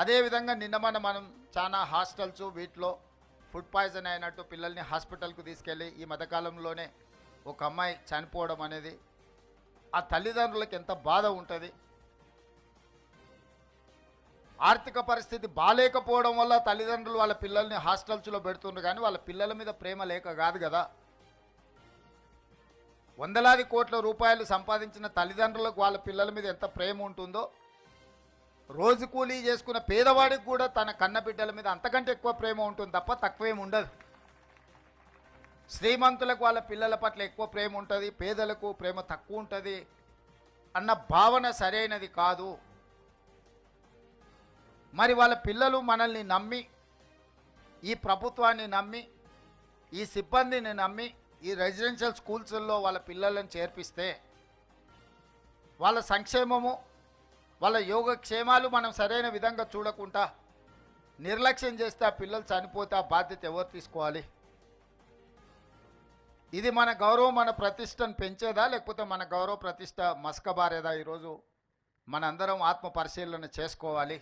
అదేవిధంగా నిన్న మన మనం చాలా హాస్టల్స్ వీటిలో ఫుడ్ పాయిజన్ అయినట్టు పిల్లల్ని హాస్పిటల్కు తీసుకెళ్ళి ఈ మధ్యకాలంలోనే ఒక అమ్మాయి చనిపోవడం అనేది ఆ తల్లిదండ్రులకు ఎంత బాధ ఉంటుంది. ఆర్థిక పరిస్థితి బాగాలేకపోవడం వల్ల తల్లిదండ్రులు వాళ్ళ పిల్లల్ని హాస్టల్స్లో పెడుతుండ్రు కానీ వాళ్ళ పిల్లల మీద ప్రేమ లేక కాదు కదా. వందలాది కోట్ల రూపాయలు సంపాదించిన తల్లిదండ్రులకు వాళ్ళ పిల్లల మీద ఎంత ప్రేమ ఉంటుందో రోజు కూలీ చేసుకున్న పేదవాడికి కూడా తన కన్న బిడ్డల మీద అంతకంటే ఎక్కువ ప్రేమ ఉంటుంది తప్ప తక్కువేం ఉండదు. శ్రీమంతులకు వాళ్ళ పిల్లల పట్ల ఎక్కువ ప్రేమ ఉంటుంది పేదలకు ప్రేమ తక్కువ ఉంటుంది అన్న భావన సరైనది కాదు. మరి వాళ్ళ పిల్లలు మనల్ని నమ్మి ఈ ప్రభుత్వాన్ని నమ్మి ఈ సిబ్బందిని నమ్మి ఈ రెసిడెన్షియల్ స్కూల్స్లో వాళ్ళ పిల్లలను చేర్పిస్తే వాళ్ళ సంక్షేమము వాళ్ళ యోగక్షేమాలు మనం సరైన విధంగా చూడకుండా నిర్లక్ష్యం చేస్తే ఆ పిల్లలు చనిపోతే ఆ బాధ్యత ఎవరు తీసుకోవాలి? ఇది మన గౌరవం మన ప్రతిష్టను పెంచేదా? లేకపోతే మన గౌరవ ప్రతిష్ట మసకబారేదా ఈరోజు? మనందరం ఆత్మ పరిశీలన చేసుకోవాలి.